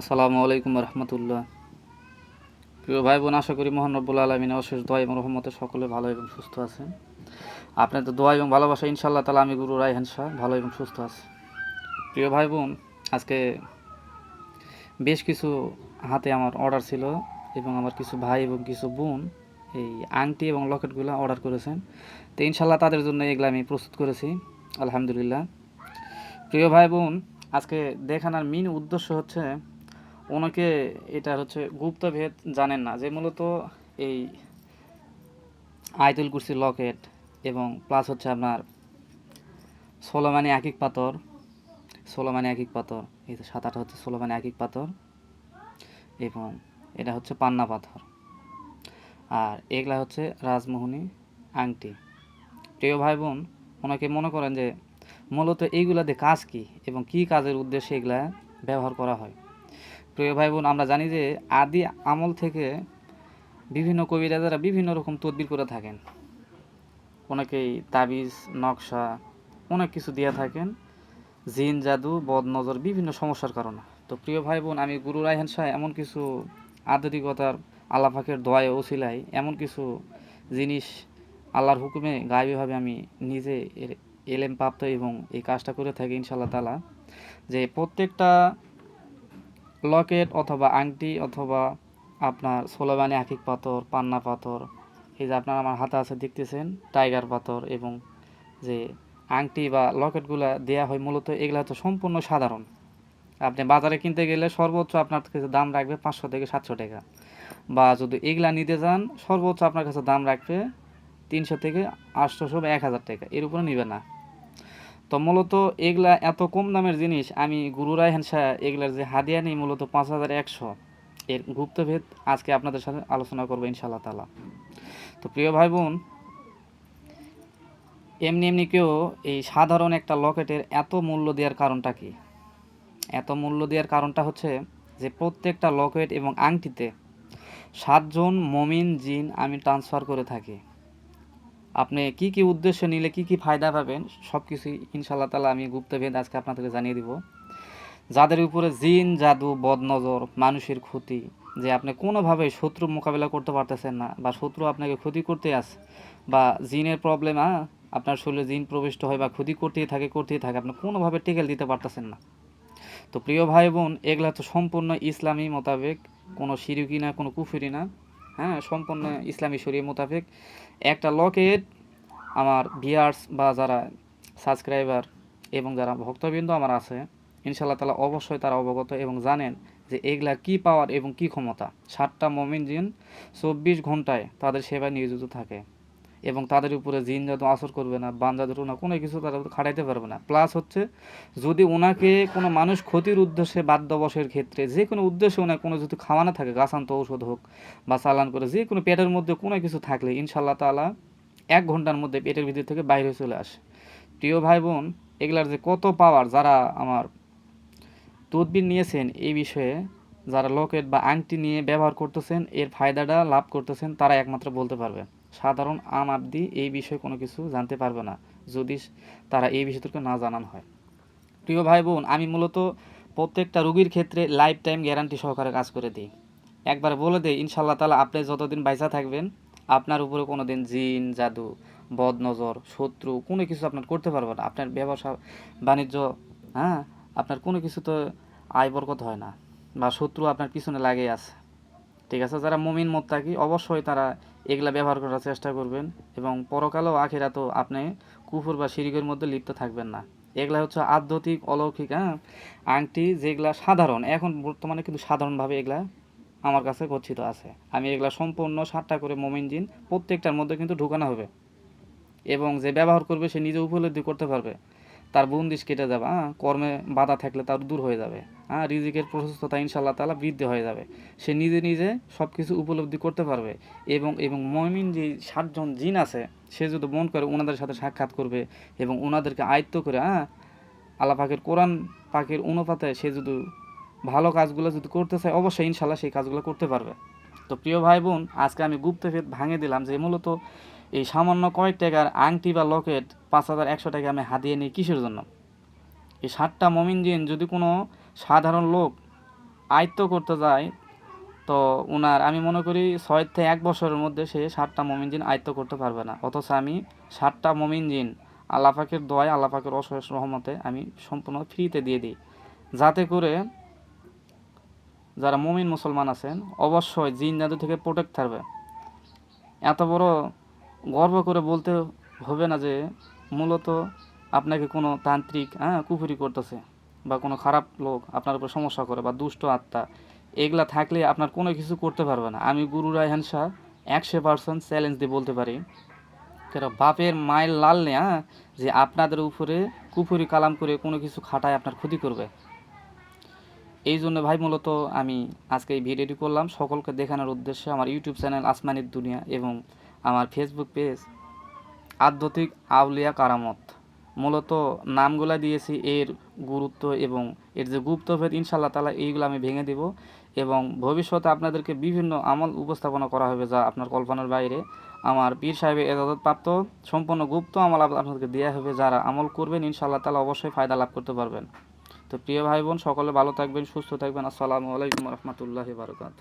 আসসালামু আলাইকুম রহমতুল্লাহ। প্রিয় ভাই বোন আশা করি মোহান রব্বুল আলমিন অশেষ দোয়া এবং রহমতে সকলে ভালো এবং সুস্থ আছেন। আপনাদের দোয়া এবং ভালোবাসা ইনশাল্লাহ তালা আমি গুরু রায়হান শাহ, ভালো এবং সুস্থ আছি। প্রিয় ভাই বোন আজকে বেশ কিছু হাতে আমার অর্ডার ছিল এবং আমার কিছু ভাই এবং কিছু বোন এই আংটি এবং লকেটগুলো অর্ডার করেছেন। তো ইনশাল্লাহ তাদের জন্য এগুলো আমি প্রস্তুত করেছি, আলহামদুলিল্লাহ। প্রিয় ভাই বোন আজকে দেখানোর মেন উদ্দেশ্য হচ্ছে ওনাকে এটা হচ্ছে গুপ্তভেদ জানেন না, যে মূলত এই আয়তুল কুরসি লকেট এবং প্লাস হচ্ছে আপনার ষোলোমানি একিক পাথর ষোলোমানি একিক পাথর, এই যে সাত আট হচ্ছে ষোলোমানি একিক পাথর এবং এটা হচ্ছে পান্না পাথর। আর এগুলা হচ্ছে রাজমোহনী আংটি। প্রিয় ভাই বোন ওনাকে মনে করেন যে মূলত এইগুলাতে কাজ কি এবং কি কাজের উদ্দেশ্যে এগুলা ব্যবহার করা হয়? প্রিয় ভাই বোন আমরা জানি যে আদি আমল থেকে বিভিন্ন কবিরাজারা বিভিন্ন রকম তদবির করে থাকেন, অনেকেই তাবিজ, নকশা, অনেক কিছু দিয়ে থাকেন, জিন, জাদু, বদনজর, বিভিন্ন সমস্যার কারণে। তো প্রিয় ভাই বোন আমি গুরু রায়হান শাহ এমন কিছু আধুনিকতার আল্লাহাকের দোয়ায় ওসিলাই এমন কিছু জিনিস আল্লাহর হুকুমে গায়েবীভাবে আমি নিজে এলেম প্রাপ্ত এবং এই কাজটা করে থাকি ইনশাল্লাহ তালা যে প্রত্যেকটা লকেট অথবা আংটি অথবা আপনার সোলোবানি আকিক পাথর, পান্না পাথর, এই যে আপনার আমার হাতে আছে দেখতেছেন, টাইগার পাথর এবং যে আংটি বা লকেটগুলো দেয়া হয় মূলত, এগুলো হচ্ছে সম্পূর্ণ সাধারণ। আপনি বাজারে কিনতে গেলে সর্বোচ্চ আপনার কাছে দাম রাখবে পাঁচশো থেকে সাতশো টাকা। বা যদি এগুলা নিতে যান, সর্বোচ্চ আপনার কাছে দাম রাখবে তিনশো থেকে আটশোশো বা এক হাজার টাকা। এর উপরে নিবে না। তো মূলত এগুলা এত কম দামের জিনিস, আমি গুরু রায়হান শাহ এগুলার যে হাদিয়া নেই মূলত পাঁচ হাজার একশো। এর গুপ্তভেদ আজকে আপনাদের সাথে আলোচনা করব ইনশাল্লাহ তালা তো প্রিয় ভাই বোন এমনি এমনি কেউ এই সাধারণ একটা লকেটের এত মূল্য দেওয়ার কারণটা কি? এত মূল্য দেওয়ার কারণটা হচ্ছে যে প্রত্যেকটা লকেট এবং আংটিতে সাতজন মমিন জিন আমি ট্রান্সফার করে থাকি। আপনি কি কি উদ্দেশ্য নিলে কি কি ফায়দা পাবেন সব কিছুই ইনশাল্লাহ তালা আমি গুপ্তভেদ আজকে আপনাদেরকে জানিয়ে দিব। যাদের উপরে জিন, জাদু, বদনজর, মানুষের ক্ষতি, যে আপনি কোনোভাবে শত্রু মোকাবেলা করতে পারতেছেন না বা শত্রু আপনাকে ক্ষতি করতে আসে বা জিনের প্রবলেম আপনার শরীরে জিন প্রবিষ্ট হয় বা ক্ষতি করতেই থাকে করতেই থাকে, আপনি কোনোভাবে টেকেল দিতে পারতেছেন না। তো প্রিয় ভাই বোন, এগুলা তো সম্পূর্ণ ইসলামী মোতাবেক, কোনো সিরুকি না, কোনো কুফুরি না। হ্যাঁ সম্পূর্ণ ইসলামী শরীর মোতাবেক। একটা লকেট, আমার ভিয়ার্স বা যারা সাবস্ক্রাইবার এবং যারা ভক্তবৃন্দ আমার আছে ইনশাল্লাহ তালা অবশ্যই তারা অবগত এবং জানেন যে এগুলা কি পাওয়ার এবং কি ক্ষমতা। সাতটা মমিন জিন চব্বিশ ঘন্টায় তাদের সেবায় নিয়োজিত থাকে। এবং তাদের উপরে জিন জাদু আসর করবে না, বান জাদু না কোনো কিছু তারা খাটাইতে পারবে না। প্লাস হচ্ছে, যদি ওনাকে কোনো মানুষ ক্ষতির উদ্দেশ্যে বাদ্যবশের ক্ষেত্রে, যে কোনো উদ্দেশ্যে ওনার কোনো যদি খাওয়ানো থাকে, গাছান্ত ঔষধ হোক বা চালান করে, যে কোনো পেটের মধ্যে কোনো কিছু থাকলে ইনশাল্লাহ তালা এক ঘণ্টার মধ্যে পেটের ভিতর থেকে বাইরে চলে আসে। প্রিয় ভাই বোন এগুলার যে কত পাওয়ার যারা আমার তদবির নিয়েছেন এই বিষয়ে, যারা লকেট বা আংটি নিয়ে ব্যবহার করতেছেন, এর ফায়দাটা লাভ করতেছেন, তারা একমাত্র বলতে পারবে। সাধারণ আম আবদি এই বিষয়ে কোনো কিছু জানতে পারবে না, যদি তারা এই বিষয়টিকে না জানান হয়। প্রিয় ভাই বোন আমি মূলত প্রত্যেকটা রুগীর ক্ষেত্রে লাইফ টাইম গ্যারান্টি সহকারে কাজ করে দিই। একবার বলে দিই ইনশাল্লাহ তালা আপনি যতদিন বাইসা থাকবেন, আপনার উপরে কোনো দিন জিন, জাদু, বদনজর, শত্রু কোনো কিছু আপনার করতে পারবে না। আপনার ব্যবসা, বাণিজ্য হ্যাঁ আপনার কোনো কিছু তো আয় বরকত হয় না বা শত্রু আপনার পিছনে লাগেই আছে। ঠিক আছে? যারা মমিন মোত্তাকি, অবশ্যই তারা এগুলা ব্যবহার করার চেষ্টা করবেন এবং পরকালেও আখেরা তো আপনি কুফুর বা শিরিকের মধ্যে লিপ্ত থাকবেন না। এগুলা হচ্ছে আধ্যাত্মিক, অলৌকিক হ্যাঁ? আংটি যেগুলা সাধারণ, এখন বর্তমানে কিন্তু সাধারণভাবে এগুলা আমার কাছে গচ্ছিত আছে। আমি এগুলা সম্পূর্ণ সাতটা করে মোমিন জিন, প্রত্যেকটার মধ্যে কিন্তু ঢুকানো হবে এবং যে ব্যবহার করবে সে নিজে উপলব্ধি করতে পারবে। তার বন্দিশ কেটে যাবে হ্যাঁ? কর্মে বাধা থাকলে তার দূর হয়ে যাবে হ্যাঁ? রিজিকের প্রশস্ততা ইনশাল্লাহ তালা বৃদ্ধি হয়ে যাবে। সে নিজে নিজে সব কিছু উপলব্ধি করতে পারবে এবং এবং মমিন যে ষাটজন জিন আছে, সে যদি মন করে ওনাদের সাথে সাক্ষাৎ করবে এবং ওনাদেরকে আয়ত্ত করে হ্যাঁ? আল্লাহ পাকের কোরআন পাকের অনুপাতে সে যদি ভালো কাজগুলো যদি করতে চায়, অবশ্যই ইনশাল্লাহ সেই কাজগুলো করতে পারবে। তো প্রিয় ভাই বোন, আজকে আমি গুপ্তভেদ ভাঙে দিলাম যে মূলত এই সামান্য কয়েক টাকার আংটি বা লকেট পাঁচ হাজার একশো টাকা আমি হাতিয়ে নিই কিসের জন্য? এই সাতটা মমিন জিন যদি কোনো সাধারণ লোক আয়ত্ত করতে যায়, তো ওনার আমি মনে করি ছয় থেকে এক বছরের মধ্যে সে ষাটটা মমিন জিন আয়ত্ত করতে পারবে না। অথচ আমি ষাটটা মমিন জিন আল্লাপাকের দয় আল্লাপাকের অশেষ রহমতে আমি সম্পূর্ণ ফ্রিতে দিয়ে দিই। যাতে করে যারা মমিন মুসলমান আছেন, অবশ্যই জিন জাদু থেকে প্রোটেক্ট থাকবে। এত বড় গর্ব করে বলতে হবে না যে মূলত আপনাকে কোনো তান্ত্রিক হ্যাঁ কুফুরি করতেছে বা কোনো খারাপ লোক আপনার উপর সমস্যা করে বা দুষ্ট আত্মা, এগুলা থাকলে আপনার কোনো কিছু করতে পারবে না। আমি গুরু রায়হান শাহ একশো পার্সেন্ট চ্যালেঞ্জ দিয়ে বলতে পারি, কেন বাপের মায়ের লাল নেই হ্যাঁ যে আপনাদের উপরে কুফুরি কালাম করে কোনো কিছু খাটায় আপনার ক্ষতি করবে। এই জন্য ভাই মূলত আমি আজকে এই ভিডিওটি করলাম। সকলকে দেখানোর উদ্দেশ্যে আমার ইউটিউব চ্যানেল আসমানির দুনিয়া এবং আমার ফেসবুক পেজ আধ্যাত্মিক আউলিয়া কারামত। মূলত নামগুলা দিয়েছি এর গুরুত্ব এবং এর যে গুপ্তভেদ ইনশাল্লাহ তালা এইগুলো আমি ভেঙে দেব এবং ভবিষ্যতে আপনাদেরকে বিভিন্ন আমল উপস্থাপনা করা হবে যা আপনার কল্পনার বাইরে। আমার পীর সাহেবের এজাজত প্রাপ্ত সম্পূর্ণ গুপ্ত আমল আপ- আপনাদেরকে দেওয়া হবে যারা আমল করবেন ইনশাল্লাহ তালা অবশ্যই ফায়দা লাভ করতে পারবেন। তো প্রিয় ভাই বোন, সকলে ভালো থাকবেন, সুস্থ থাকবেন। আসসালামু আলাইকুম রহমতুল্লাহি বারকাত